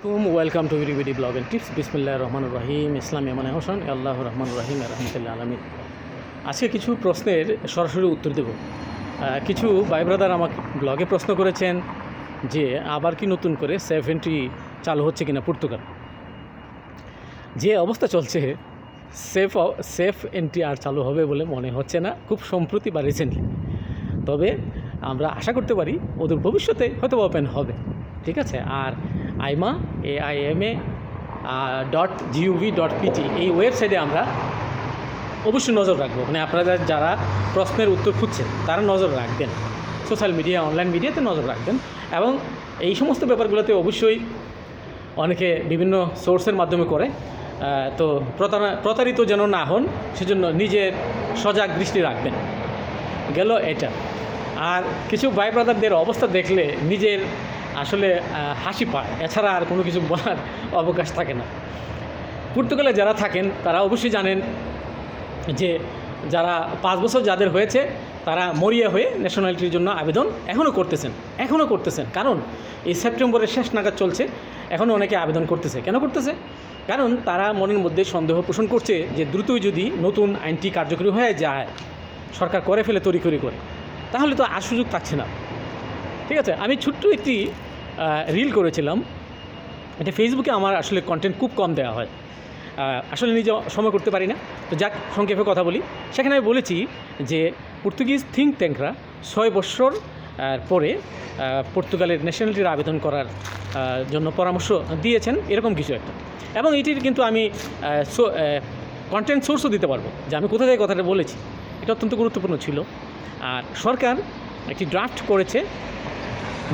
আসসালামাইকুম welcome to VDBD blog and tips. বিসমুল্লাহ রহমান রহিম, ইসলাম এমান হোসেন, আল্লাহ রহমান রহিম, রহমতুল্লাহ আলমিন। আজকে কিছু প্রশ্নের সরাসরি উত্তর দেব। কিছু ভাই ব্রাদার আমাকে ব্লগে প্রশ্ন করেছেন যে, আবার কি নতুন করে সেফ এন্ট্রি চালু হচ্ছে কিনা পর্তুগাল? যে অবস্থা চলছে সেফ সেফ এন্ট্রি আর চালু হবে বলে মনে হচ্ছে না, খুব সম্প্রতি বা রিসেন্টলি তবে আমরা আশা করতে পারি, ওদের ভবিষ্যতে হয়তো ওপেন হবে। ঠিক আছে? আর AIMA A I M A dot gov dot PT এই ওয়েবসাইটে আমরা অবশ্যই নজর রাখব। মানে আপনারা যারা প্রশ্নের উত্তর খুঁজছেন, তারা নজর রাখবেন। সোশ্যাল মিডিয়া অনলাইন মিডিয়াতে নজর রাখবেন। এবং এই সমস্ত ব্যাপারগুলোতে অবশ্যই অনেকে বিভিন্ন সোর্সের মাধ্যমে করে তো প্রতারিত যেন না হন, সেজন্য নিজের সজাগ দৃষ্টি রাখবেন। গেল এটা। আর কিছু ভাই ব্রাদারদের অবস্থা দেখলে নিজের আসলে হাসি পায়। এছাড়া আর কোনো কিছু বলার অবকাশ থাকে না। পর্তুগালে যারা থাকেন, তারা অবশ্যই জানেন যে, যারা পাঁচ বছর যাদের হয়েছে, তারা মরিয়া হয়ে ন্যাশনালিটির জন্য আবেদন এখনও করতেছেন। এখনও করতেছেন। কারণ, এই সেপ্টেম্বরের শেষ নাগাদ চলছে এখনও অনেকে আবেদন করতেছে। কেন করতেছে? কারণ, তারা মনের মধ্যে সন্দেহ পোষণ করছে যে, দ্রুতই যদি নতুন আইনটি কার্যকরী হয়ে যায়, সরকার করে ফেলে তৈরি করে করে, তাহলে তো আর সুযোগ থাকছে না। ঠিক আছে? আমি ছোট্ট একটি রিল করেছিলাম। এটা ফেসবুকে আমার আসলে কন্টেন্ট খুব কম দেওয়া হয়। আসলে নিজে সময় করতে পারি না। তো যাক, সংক্ষেপে কথা বলি। সেখানে আমি বলেছি যে পর্তুগিজ থিঙ্ক ট্যাঙ্করা ছয় বছর পরে পর্তুগালের ন্যাশনালিটির আবেদন করার জন্য পরামর্শ দিয়েছেন, এরকম কিছু একটা। এবং এটির কিন্তু আমি কন্টেন্ট সোর্সও দিতে পারব, যে আমি কোথা থেকে কথাটা বলেছি। এটা অত্যন্ত গুরুত্বপূর্ণ ছিল। আর সরকার একটি ড্রাফট করেছে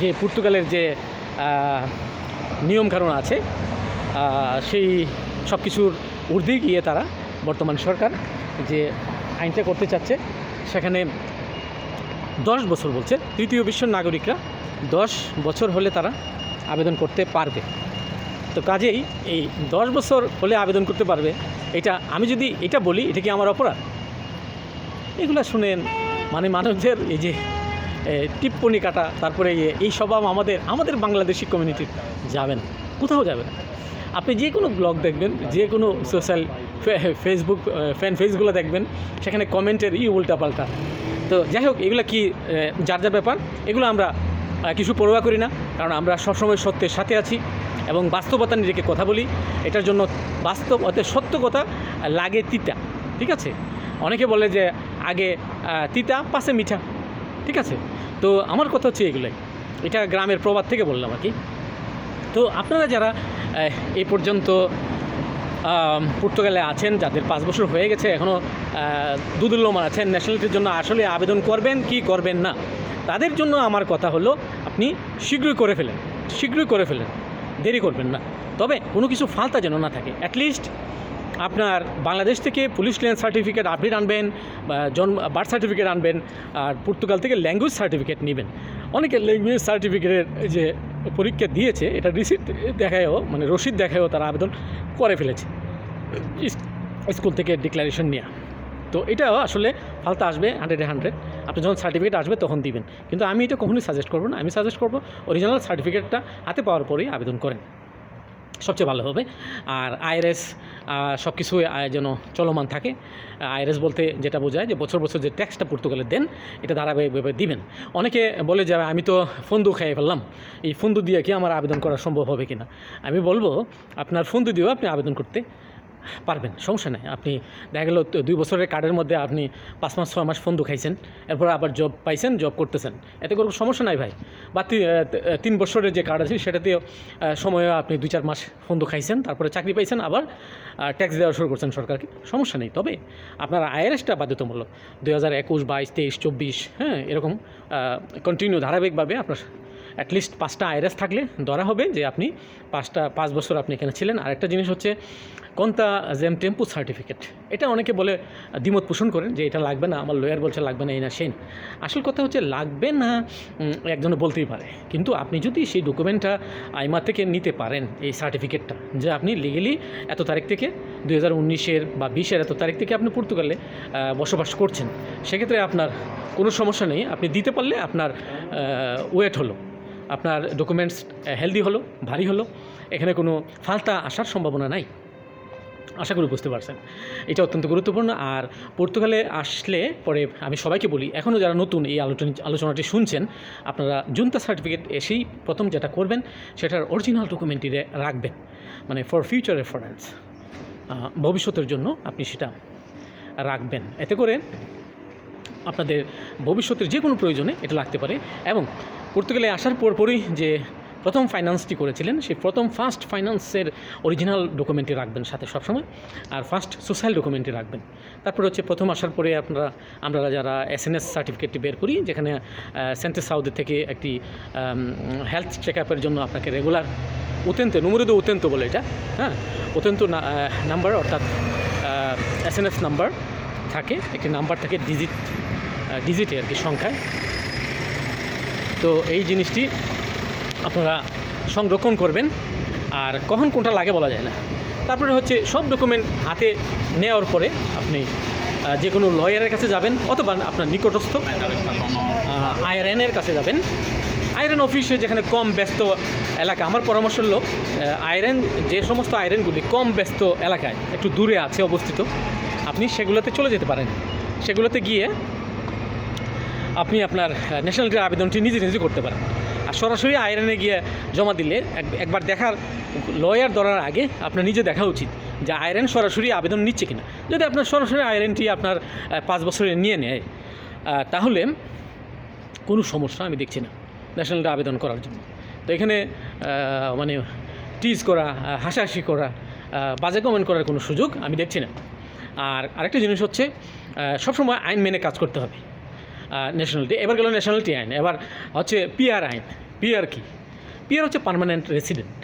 যে পর্তুগালের যে নিয়মকানুন আছে সেই সব কিছুর ঊর্ধ্বে গিয়ে তারা বর্তমান সরকার যে আইনটা করতে চাচ্ছে, সেখানে দশ বছর বলছে, তৃতীয় বিশ্বের নাগরিকরা দশ বছর হলে তারা আবেদন করতে পারবে। তো কাজেই এই দশ বছর হলে আবেদন করতে পারবে, এটা আমি যদি এটা বলি, এটা কি আমার অপরাধ? এগুলো শুনেন মানে মানুষদের এই যে টিপ্পনি কাটা, তারপরে এই স্বভাব আমাদের আমাদের বাংলাদেশি কমিউনিটির যাবে না কোথাও যাবে না। আপনি যে কোনো ব্লগ দেখবেন, যে কোনো সোশ্যাল ফেসবুক ফ্যান পেজগুলো দেখবেন, সেখানে কমেন্টের ই উল্টাপাল্টা। তো যাই হোক, এগুলো কি যার যার ব্যাপার, এগুলো আমরা কিছু পরোয়া করি না, কারণ আমরা সবসময় সত্যের সাথে আছি এবং বাস্তবতা নিজেকে কথা বলি। এটার জন্য বাস্তব অর্থাৎ সত্য কথা লাগে তিতা, ঠিক আছে? অনেকে বলে যে, আগে তিতা, পাশে মিঠা, ঠিক আছে? তো আমার কথা হচ্ছে এগুলোই। এটা গ্রামের প্রবাদ থেকে বললাম আর কি। তো আপনারা যারা এই পর্যন্ত পর্তুগালে আছেন, যাদের পাঁচ বছর হয়ে গেছে এখনও দুদুল্যমান আছেন ন্যাশনালিটির জন্য আসলে আবেদন করবেন, কি করবেন না, তাদের জন্য আমার কথা হলো, আপনি শীঘ্রই করে ফেলেন, শীঘ্রই করে ফেলেন, দেরি করবেন না। তবে কোনো কিছু ফালতা যেন না থাকে অ্যাটলিস্ট আপনার বাংলাদেশ থেকে পুলিশ ক্লিয়ারেন্স সার্টিফিকেট আপডেট আনবেন জন্ম বার্থ সার্টিফিকেট আনবেন, আর পর্তুগাল থেকে ল্যাঙ্গুয়েজ সার্টিফিকেট নেবেন। অনেকে ল্যাঙ্গুয়েজ সার্টিফিকেটের যে পরীক্ষা দিয়েছে, এটা রিসিপ্ট দেখায়ও মানে রসিদ দেখায়ও তারা আবেদন করে ফেলেছে। স্কুল থেকে ডিক্লারেশন নেওয়া তো এটাও আসলে ফালতা আসবে হান্ড্রেডে হান্ড্রেড আপনি যখন সার্টিফিকেট আসবে তখন দিবেন। কিন্তু আমি এটা কখনোই সাজেস্ট করব না। আমি সাজেস্ট করব অরিজিনাল সার্টিফিকেটটা হাতে পাওয়ার পরেই আবেদন করেন। সবচেয়ে ভালো হবে। আর আইআরএস সব কিছু যেন চলমান থাকে। আইআরএস বলতে যেটা বোঝায় যে বছর বছর যে ট্যাক্সটা পর্তুগালে দেন, এটা ধারাবাহিকভাবে দিবেন। অনেকে বলে যে, আমি তো ফন্দু খাইয়ে ফেললাম। এই ফন্দু দিয়ে কি আমার আবেদন করা সম্ভব হবে কিনা? আমি বলব, আপনার ফন্দু দিয়েও আপনি আবেদন করতে পারবেন সমস্যা নেই। আপনি দেখা গেল দুই বছরের কার্ডের মধ্যে আপনি পাঁচ মাস ছয় মাস ফোন খাইছেন এরপর আবার জব পাইছেন জব করতেছেন। এতে কোনো সমস্যা নাই ভাই। বা তিন বছরের যে কার্ড আছে সেটাতেও আহ, সময়ে আপনি দুই চার মাস ফোন খাইছেন তারপরে চাকরি পাইছেন আবার ট্যাক্স দেওয়া শুরু করছেন সরকারকে। সমস্যা নেই। তবে আপনার আইআরএসটা বাধ্যতামূলক। দুই হাজার একুশ বাইশ তেইশ চব্বিশ হ্যাঁ এরকম কন্টিনিউ ধারাবাহিকভাবে আপনার অ্যাটলিস্ট পাঁচটা আইআরএস থাকলে ধরা হবে যে আপনি পাঁচটা পাঁচ বছর আপনি এখানে ছিলেন। আরেকটা জিনিস হচ্ছে কোনটা জেম টেম্পু সার্টিফিকেট এটা অনেকে বলে, দ্বিমত পোষণ করেন যে এটা লাগবে না, আমার লয়ার বলছে লাগবে না, এই না, সেই না। আসল কথা হচ্ছে লাগবে না একজনে বলতেই পারে। কিন্তু আপনি যদি সেই ডকুমেন্টটা আইমা থেকে নিতে পারেন, এই সার্টিফিকেটটা যে আপনি লিগেলি এত তারিখ থেকে দুই হাজার উনিশের বা বিশের এত তারিখ থেকে আপনি পর্তুগালে বসবাস করছেন, সেক্ষেত্রে আপনার কোনো সমস্যা নেই। আপনি দিতে পারলে আপনার ওয়েট হলো, আপনার ডকুমেন্টস হেলদি হলো, ভারী হলো, এখানে কোনো ফালতা আসার সম্ভাবনা নাই। আশা করি বুঝতে পারছেন। এটা অত্যন্ত গুরুত্বপূর্ণ। আর পর্তুগালে আসলে পরে আমি সবাইকে বলি এখনও যারা নতুন এই আলোচনা, আলোচনাটি শুনছেন, আপনারা জুনতা সার্টিফিকেট এসেই প্রথম যেটা করবেন, সেটার অরিজিনাল ডকুমেন্টটি রাখবেন। মানে ফর ফিউচার রেফারেন্স ভবিষ্যতের জন্য আপনি সেটা রাখবেন। এতে করে আপনাদের ভবিষ্যতের যে কোনো প্রয়োজনে এটা লাগতে পারে। এবং পর্তুগালে আসার পরপরই যে প্রথম ফাইন্যান্সটি করেছিলেন। সেই প্রথম ফার্স্ট ফাইন্যান্সের অরিজিনাল ডকুমেন্টটি রাখবেন সাথে সবসময়, আর ফার্স্ট সোশ্যাল ডকুমেন্টটি রাখবেন। তারপর হচ্ছে প্রথম আসার পরে আপনারা, আমরা যারা এস এন এস সার্টিফিকেটটি বের করি, যেখানে সেন্টার সাউথ থেকে একটি হেলথ চেক আপের জন্য আপনাকে রেগুলার অত্যন্ত নুমরিদ অত্যন্ত বলে এটা হ্যাঁ? অত্যন্ত নাম্বার অর্থাৎ এস এন এস নাম্বার থাকে, একটি নাম্বার থাকে ডিজিট ডিজিটে আর কি সংখ্যায়। তো এই জিনিসটি আপনারা সংরক্ষণ করবেন আর কখন কোনটা লাগে বলা যায় না। তারপরে হচ্ছে সব ডকুমেন্ট হাতে নেওয়ার পরে আপনি যে কোনো লয়ারের কাছে যাবেন অথবা আপনার নিকটস্থ আইআরএনের কাছে যাবেন। আয়রন অফিসে যেখানে কম ব্যস্ত এলাকা, আমার পরামর্শ হলো আইরন যে সমস্ত আয়রনগুলি কম ব্যস্ত এলাকায়, একটু দূরে আছে অবস্থিত, আপনি সেগুলোতে চলে যেতে পারেন। সেগুলোতে গিয়ে আপনি আপনার ন্যাশনালিটির আবেদনটি নিজে নিজে করতে পারেন। আর সরাসরি আয়রনে গিয়ে জমা দিলে একবার দেখার লয়ার ধরার আগে আপনার নিজে দেখা উচিত যে আয়রন সরাসরি আবেদন নিচ্ছে কিনা। যদি আপনার সরাসরি আয়রনটি আপনার পাঁচ বছরে নিয়ে নেয় তাহলে কোনো সমস্যা আমি দেখছি না ন্যাশনালটা আবেদন করার জন্য। তো এখানে মানে টিজ করা হাসাহাসি করা বাজে কমেন্ট করার কোনো সুযোগ আমি দেখছি না। আর আরেকটা জিনিস হচ্ছে সবসময় আইন মেনে কাজ করতে হবে। ন্যাশনালিটি এবার গেল ন্যাশনালিটি আইন। এবার হচ্ছে পিআর আইন। পিআর কি? পিআর হচ্ছে পার্মানেন্ট রেসিডেন্ট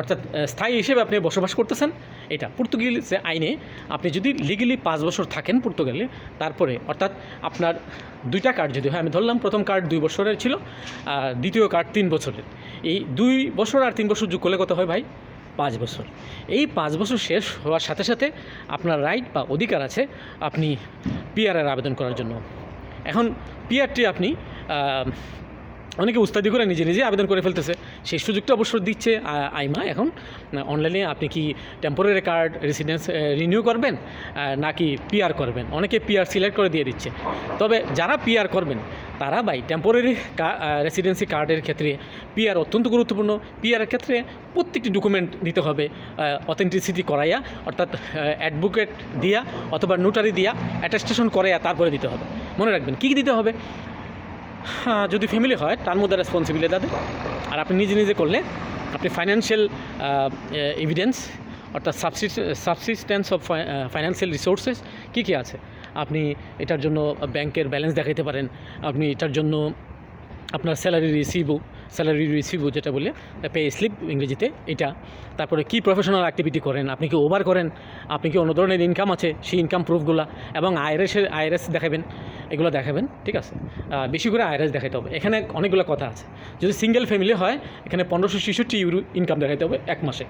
অর্থাৎ স্থায়ী হিসেবে আপনি বসবাস করতেছেন। এটা পর্তুগিজ আইনে আপনি যদি লিগেলি পাঁচ বছর থাকেন পর্তুগালে তারপরে অর্থাৎ আপনার দুইটা কার্ড যদি হয়, আমি ধরলাম প্রথম কার্ড দুই বছরের ছিল দ্বিতীয় কার্ড তিন বছরের। এই দুই বছর আর তিন বছর যোগ করলে কত হয় ভাই? পাঁচ বছর। এই পাঁচ বছর শেষ হওয়ার সাথে সাথে আপনার রাইট বা অধিকার আছে, আপনি পিআরের আবেদন করার জন্য। এখন পিআরটি আপনি অনেকে উস্তাদি করে নিজে নিজে আবেদন করে ফেলতেছে। সেই সুযোগটা অবশ্য দিচ্ছে আইমা। এখন অনলাইনে আপনি কি টেম্পোরারি কার্ড রেসিডেন্স রিনিউ করবেন নাকি পিআর করবেন? অনেকে পিআর সিলেক্ট করে দিয়ে দিচ্ছে। তবে যারা পিআর করবেন তারা বাই টেম্পোরারি রেসিডেন্সি কার্ডের ক্ষেত্রে পিআর অত্যন্ত গুরুত্বপূর্ণ। পিআরের ক্ষেত্রে প্রত্যেকটি ডকুমেন্ট দিতে হবে অথেন্টিসিটি করাইয়া, অর্থাৎ অ্যাডভোকেট দিয়া অথবা নোটারি দিয়া অ্যাটাস্টেশন করাইয়া তারপরে দিতে হবে। মনে রাখবেন, কী দিতে হবে? হ্যাঁ যদি ফ্যামিলি হয়, তার মধ্যে রেসপন্সিবিলিটি তাদের। আর আপনি নিজে নিজে করলে আপনি ফাইন্যান্সিয়াল এভিডেন্স অর্থাৎ সাবসিস্টেন্স অফ ফাইন্যান্সিয়াল রিসোর্সেস কী কী আছে? আপনি এটার জন্য ব্যাংকের ব্যালেন্স দেখাইতে পারেন। আপনি এটার জন্য আপনার স্যালারি রিসিভও স্যালারি রিসিভও যেটা বলে পে স্লিপ ইংরেজিতে এটা। তারপরে কি প্রফেশনাল অ্যাক্টিভিটি করেন? আপনি কি ওভার করেন? আপনি কি অন্য ধরনের ইনকাম আছে? সেই ইনকাম প্রুফগুলো এবং আইআরএসের আইআরএস দেখাবেন, এগুলো দেখাবেন, ঠিক আছে? বেশি করে আইআরএস দেখাতে হবে। এখানে অনেকগুলো কথা আছে। যদি সিঙ্গেল ফ্যামিলি হয়, এখানে পনেরোশো ছেষট্টি ইউরো ইনকাম দেখাতে হবে এক মাসে।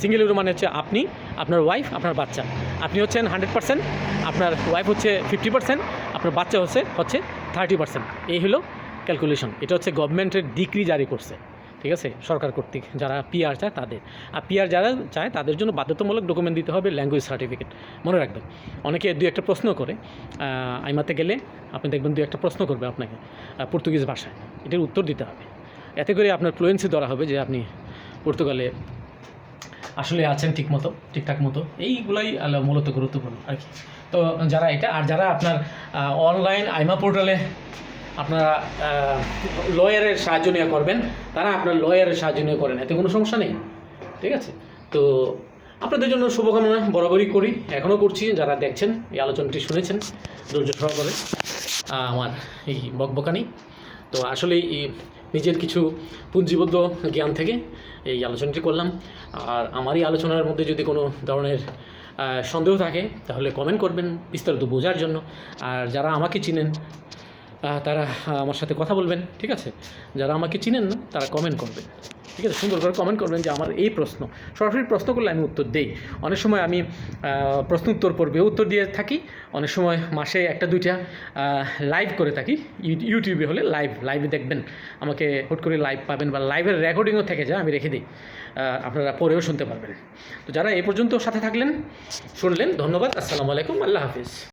সিঙ্গেল ইউরো মানে হচ্ছে আপনি, আপনার ওয়াইফ আপনার বাচ্চা। আপনি হচ্ছেন হান্ড্রেড পার্সেন্ট আপনার ওয়াইফ হচ্ছে ফিফটি পার্সেন্ট আপনার বাচ্চা হচ্ছে হচ্ছে থার্টি পার্সেন্ট এই হলো ক্যালকুলেশন এটা হচ্ছে গভর্নমেন্টের ডিগ্রি জারি করছে, ঠিক আছে? সরকার কর্তৃক যারা পিআর চায় তাদের। আর পিআর যারা চায় তাদের জন্য বাধ্যতামূলক ডকুমেন্ট দিতে হবে ল্যাঙ্গুয়েজ সার্টিফিকেট মনে রাখবেন, অনেকে দু একটা প্রশ্ন করে আইমাতে গেলে আপনি দেখবেন দু একটা প্রশ্ন করবে আপনাকে পর্তুগিজ ভাষায়। এটার উত্তর দিতে হবে। এতে করে আপনার ফ্লুয়েন্সি ধরা হবে যে আপনি পর্তুগালে আসলে আছেন ঠিক মতো ঠিকঠাক মতো। এইগুলাই মূলত গুরুত্বপূর্ণ আর কি। তো যারা এটা, আর যারা আপনার অনলাইন আইমা পোর্টালে আপনারা লয়ারের সাহায্য নিয়ে করবেন। তারা আপনার লয়ারের সাহায্য নিয়ে করেন, এতে কোনো সমস্যা নেই। ঠিক আছে? তো আপনাদের জন্য শুভকামনা, বরাবরই করি। এখনও করছি, যারা দেখছেন, এই আলোচনাটি শুনেছেন, ধৈর্য সহকারে। আমার এই বকবকানি। তো আসলে এই নিজের কিছু পুঞ্জীবদ্ধ জ্ঞান থেকে এই আলোচনাটি করলাম। আর আমার এই আলোচনার মধ্যে যদি কোনো ধরনের সন্দেহ থাকে, তাহলে কমেন্ট করবেন বিস্তারিত বোঝার জন্য। আর যারা আমাকে চিনেন তারা আমার সাথে কথা বলবেন, ঠিক আছে? যারা আমাকে চিনেন না, তারা কমেন্ট করবেন, ঠিক আছে? সুন্দর করে কমেন্ট করবেন যে আমার এই প্রশ্ন, সরাসরি প্রশ্ন করলে আমি উত্তর দেই। অনেক সময় আমি প্রশ্ন উত্তর পর্বে উত্তর দিয়ে থাকি, অনেক সময় মাসে একটা, দুইটা লাইভ করে থাকি, ইউ- ইউটিউবে হলে লাইভ লাইভে দেখবেন, আমাকে হুট করে লাইভ পাবেন বা লাইভের রেকর্ডিংও থেকে যায়, আমি রেখে দিই আপনারা পরেও শুনতে পারবেন। তো যারা এ পর্যন্ত সাথে থাকলেন, শুনলেন, ধন্যবাদ, আসসালামু আলাইকুম, আল্লাহ হাফিজ।